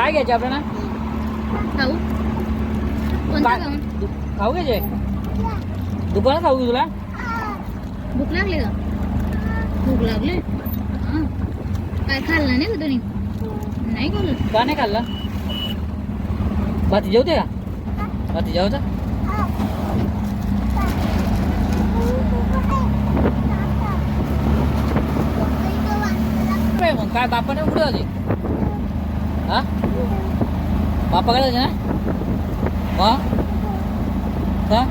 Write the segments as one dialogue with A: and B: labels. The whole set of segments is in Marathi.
A: काय घ्यायचे आपल्याला?
B: खाऊ.
A: काय?
B: खाऊ?
A: घ्यायचे? दुकानात खाऊ तुला?
B: भूक लागली का? भूक लागली? हा. काय खाल्लं नाही का तुम्ही? नाही खाल्लं.
A: का नाही खाल्ला? भाती जेवते का? भाती जेवता काय मग? काय बापाने कुठे जाते हा बापाकडे जाते ना मग का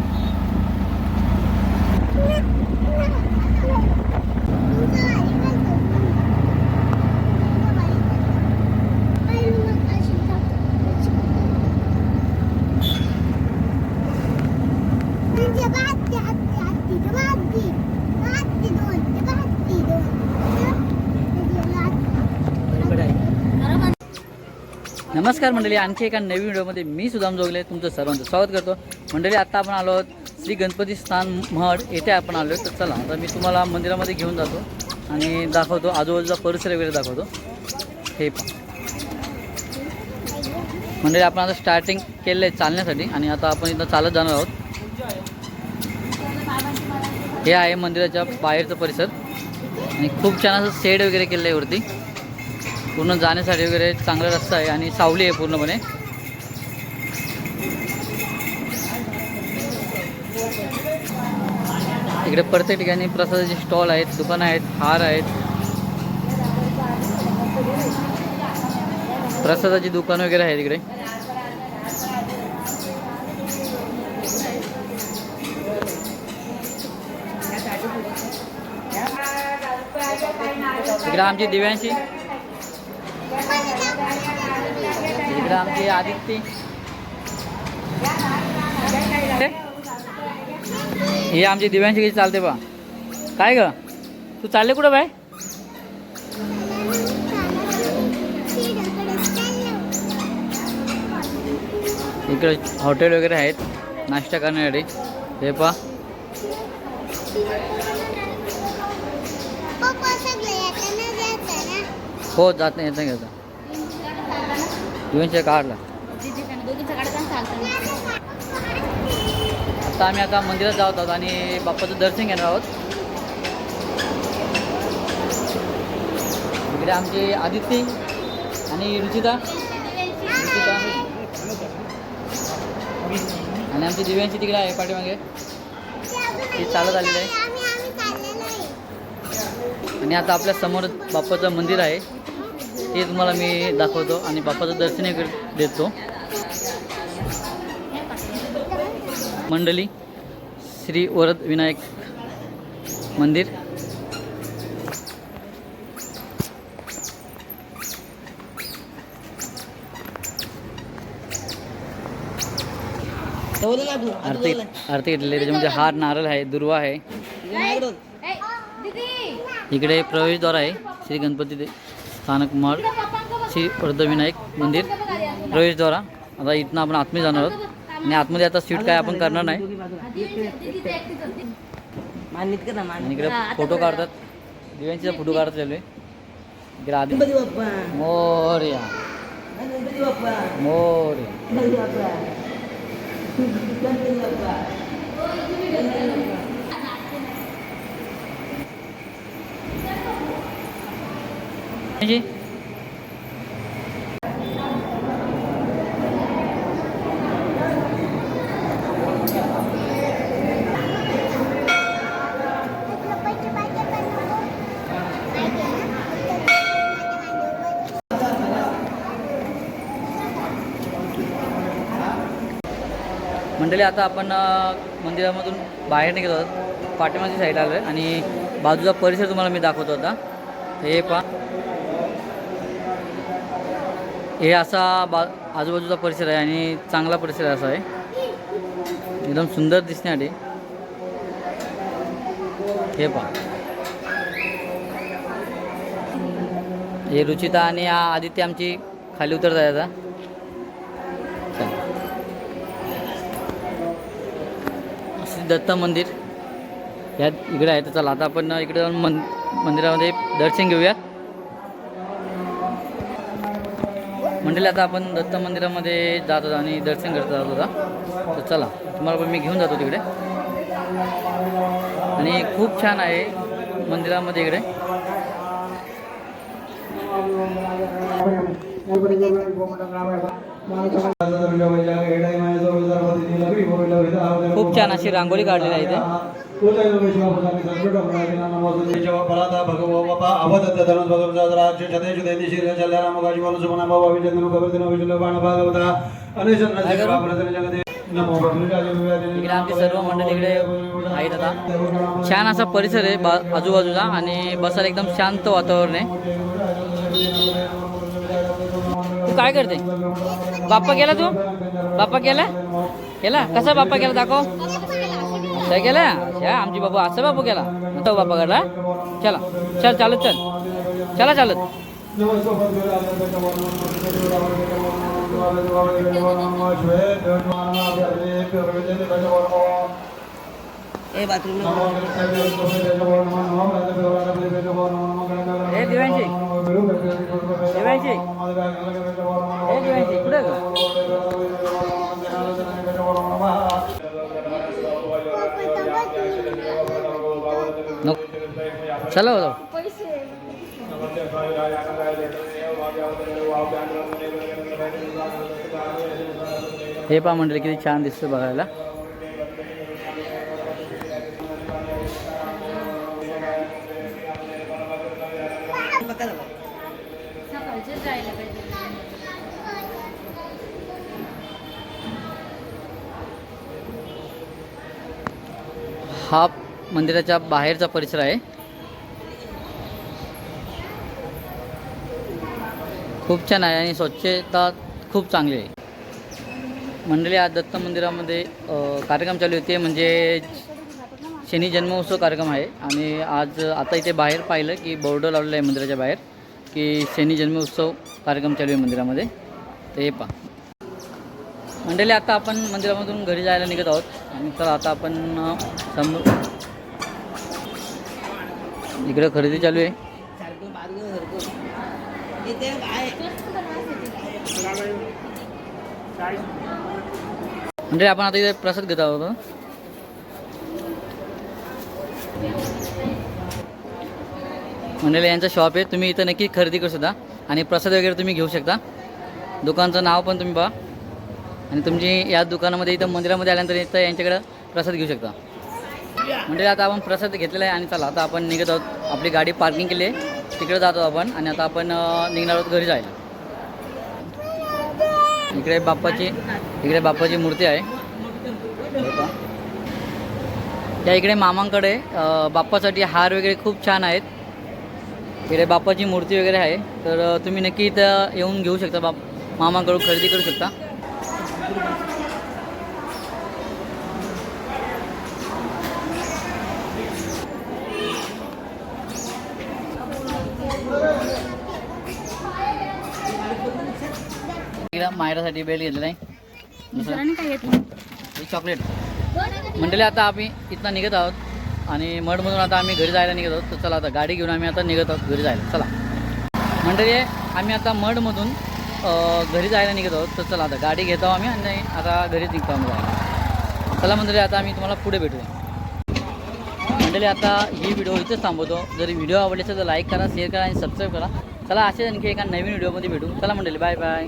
A: नमस्कार मंडळी आणखी एका नवीन व्हिडिओमध्ये मी सुदाम जोगले तुमचं सर्वांचं स्वागत करतो. मंडळी आता आपण आलो आहोत श्री गणपती स्थान मठ येथे आपण आलो तर चला आता मी तुम्हाला मंदिरामध्ये घेऊन जातो आणि दाखवतो आजूबाजूचा परिसर वगैरे दाखवतो. हे मंडळी आपण आता स्टार्टिंग केलं आहे चालण्यासाठी आणि आता आपण इथं चालत जाणार आहोत. हे आहे मंदिराच्या बाहेरचं परिसर. आणि खूप छान असं शेड वगैरे केलं आहे वरती. पूर्ण जाण्यासाठी वगैरे चांगला रस्ता आहे आणि सावली आहे पूर्णपणे. इकडे प्रत्येक ठिकाणी प्रसादाचे स्टॉल आहेत दुकानं आहेत हार आहेत. प्रसादाची दुकानं वगैरे आहेत इकडे. इकडे आमची दिव्यांशी इकडे आमची आदित्य. हे? आमची दिव्यांशी कशी चालते बा? काय ग? तू चालले कुठं बाय इकडे हॉटेल वगैरे आहेत. नाश्ता करण्यासाठी. हे पा. हो जात नाही येत नाही दिव्यांशी काढला. आता आम्ही आता मंदिरात जात आहोत आणि बाप्पाचं दर्शन घेणार आहोत. इकडे आमचे आदित्य आणि रुचिता. रुचिता. आणि आमची दिव्यांची तिकडे आहे पाठीमागे. ती चालत आलेली आहे. आणि आता आपल्यासमोर बाप्पाचं मंदिर आहे. ते तुम्हाला मी दाखवतो आणि बाप्पाचं दर्शनही कर- देतो. मंडली श्री वरद विनायक मंदिर. आरती आरती घेतलेली. त्याच्यामध्ये हार नारळ आहे दुर्वा आहे. इकडे प्रवेशद्वार आहे श्री गणपती स्थानक मठ श्री अर्धविनायक मंदिर. प्रवेशद्वारा आता इथनं आपण आतमध्ये जाणार आहोत. आणि आतमध्ये आता सीट काय आपण करणार नाही. आणि इकडे फोटो काढतात. दिव्यांचे फोटो काढत चालू आहे इकडे आधी. मोर्या. मोर्या. जी। मंडळी आता आपण मंदिरामधून बाहेर निघत आहोत. पाठीमागच्या साईड आलो आहे आणि बाजूचा परिसर तुम्हाला मी दाखवतो आता. हे पहा. हे असा बा आजूबाजूचा परिसर आहे आणि चांगला परिसर असा आहे. एकदम सुंदर दिसण्यासाठी हे पहा. हे रुचिता आणि आदित्य आमची खाली उतरत आहे आता श्री दत्त मंदिर. यात इकडे आहे तर चला आता आपण इकडे जाऊन मन मंदिरामध्ये दर्शन घेऊया मंडळी आता आपण दत्त मंदिरामध्ये जात होता आणि दर्शन करत जात होता. तर चला तुम्हाला पण मी घेऊन जातो तिकडे. आणि खूप छान आहे मंदिरामध्ये इकडे. खूप छान अशी रांगोळी काढलेली आहे इथे. इकडे आमची सर्व मंडळी इकडे आहेत आता. छान असा परिसर आहे बा आजूबाजूला आणि बसायला एकदम शांत वातावरण आहे. तू काय करते? बाप्पा गेला तू? बाप्पा गेला? गेला कसा बाप्पा गेला दाखव? काय गेला अच्छा आमची बाबा असं बापू गेला तो बाप्पा गेला चला. चल चालत चल. चला चालत. ए दिव्यांशी. दिव्यांशी. ए दिव्यांशी कुठे ग नको चलो हो हे पहा मंडळी किती छान दिसतं बघायला. हा मंदिराच्या बाहेरचा परिसर आहे. खूप छान आहे आणि स्वच्छता खूप चांगली आहे. मंडळी आज दत्त मंदिरामध्ये कार्यक्रम चालू होते. म्हणजे शनी जन्मोत्सव कार्यक्रम आहे. आणि आज आता इथे बाहेर पाहिलं की बोर्ड लावलेलं आहे मंदिराच्या बाहेर की शनी जन्मोत्सव कार्यक्रम चालू आहे मंदिरामध्ये. ते पा पहा. मंडळी आता आपण मंदिरामधून घरी जायला निघत आहोत. आणि तर आता आपण सम समोर इकडे खरेदी चालू आहे. म्हणजे आपण आता इथे प्रसाद घेत आहोत मंडळी यांचं शॉप आहे. तुम्ही इथं नक्की खरेदी करू शकता. आणि प्रसाद वगैरे तुम्ही घेऊ शकता. दुकानचं नाव पण तुम्ही पहा. आणि तुमची या दुकानामध्ये इथं मंदिरामध्ये आल्यानंतर इथं यांच्याकडं प्रसाद घेऊ शकता. म्हणजे आता आपण प्रसाद घेतलेला आहे आणि चला आता आपण निघत आहोत. आपली गाडी पार्किंग केली आहे. तिकडे जातो आपण आणि आता आपण निघणार आहोत घरी जायला. इकडे बाप्पाची इकडे बाप्पाची मूर्ती आहे. या त्या इकडे मामांकडे बाप्पासाठी हार वगैरे खूप छान आहेत. इकडे बाप्पाची मूर्ती वगैरे आहे. तर तुम्ही नक्की इथं येऊन घेऊ शकता बाप मामांकडून खरेदी करू शकता. मायरासाठी बेल्ट घेतलेला आहे. चॉकलेट. मंडळी आता आम्ही इथनं निघत आहोत आणि मठमधून आता आम्ही घरी जायला निघत आहोत. तर चला आता गाडी घेऊन आम्ही आता निघत आहोत घरी जायला. चला. मंडळी आम्ही आता मठमधून अ, घरी जायला निघत आहोत तर चला आता गाडी घेतो आम्ही आणि आता घरीच निघतो आम्ही जायला चला मंडळी आता आम्ही तुम्हाला पुढे भेटूया. मंडळी आता ही व्हिडिओ इथेच थांबवतो. जर व्हिडिओ आवडले असेल तर लाईक करा शेअर करा आणि सबस्क्राईब करा. चला असेच आणखी एका नवीन व्हिडिओमध्ये भेटू. चला मंडळी बाय बाय